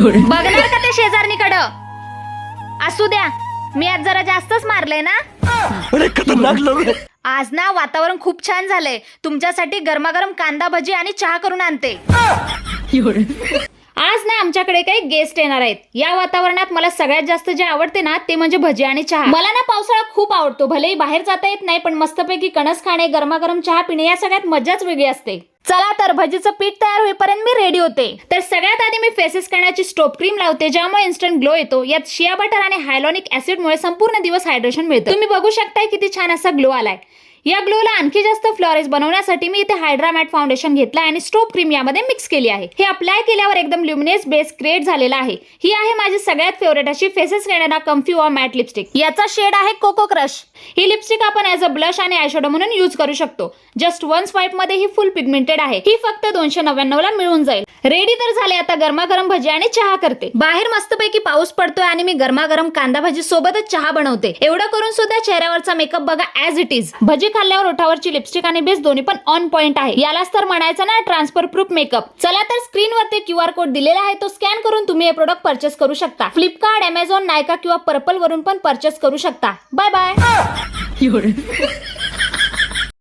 बघणार का ते शेजारणीकडं? असू द्या मी आज जरा जास्तच मारलंय ना? अरे खतरनाक आज ना वातावरण खूप छान झालंय. तुमच्यासाठी गरमागरम कांदा भजी आणि चहा करून आणते. आमच्याकडे काही गेस्ट येणार आहेत. या वातावरणात मला सगळ्यात जास्त जे आवडते ना ते म्हणजे भजी आणि चहा. मला ना पावसाळा खूप आवडतो. भलेही बाहेर जाता येत नाही पण मस्तपैकी कणस खाणे गरमागरम चहा पिणे या सगळ्यात मजाच वेगळी असते. चला तर भजीचं पीठ तयार होईपर्यंत मी रेडी होते. तर सगळ्यात आधी मी फेसेस करण्याची स्टोप क्रीम लावते ज्यामुळे इन्स्टंट ग्लो येतो. यात शिया बटर आणि हायलॉनिक ऍसिडमुळे संपूर्ण दिवस हायड्रेशन मिळतं. तुम्ही बघू शकताय किती छान असा ग्लो आलाय. या ग्लोला आणखी जास्त फ्लॉरेस बनवण्यासाठी मी इथे हायड्रा मॅट फाउंडेशन घेतलं आणि स्टोप क्रीम यामध्ये मिक्स केली आहे. हे अप्लाय केल्यावर एकदम ल्युमिनेस बेस क्रिएट झालेला आहे. ही आहे माझी सगळ्यात फेवरेट अशी फेसेस घेणारा कम्फ्यू ऑर मॅट लिपस्टिक याचा शेड आहे कोको क्रश ही लिपस्टिक आपण ऍज अ ब्लश आणि आयशोडो म्हणून यूज करू शकतो. जस्ट वन स्वाईपमध्ये ही फुल पिगमेंटेड आहे. ही फक्त दोनशे नव्याण्णव ला मिळून जाईल. रेडी तर झाले आता गरमागरम भजी आणि चहा करते. बाहेर मस्तपैकी पाऊस पडतोय आणि मी गरमागरम कांदा भाजी सोबतच चहा बनवते. एवढं करून सुद्धा चेहऱ्यावरचा मेकअप बघा ऍज इट इज भजी खाल्ल्यावर ओठावरची लिपस्टिक आणि बेस दोन्ही पण ऑन पॉइंट आहे. यालाच तर म्हणायचं ना ट्रान्सफर प्रूफ मेकअप चला तर स्क्रीनवरती क्यू आर कोड दिलेला आहे तो स्कॅन करून तुम्ही हे प्रोडक्ट परचेस करू शकता. फ्लिपकार्ट अमेझॉन नायका किंवा पर्पल वरून पण परचेस करू शकता. Bye bye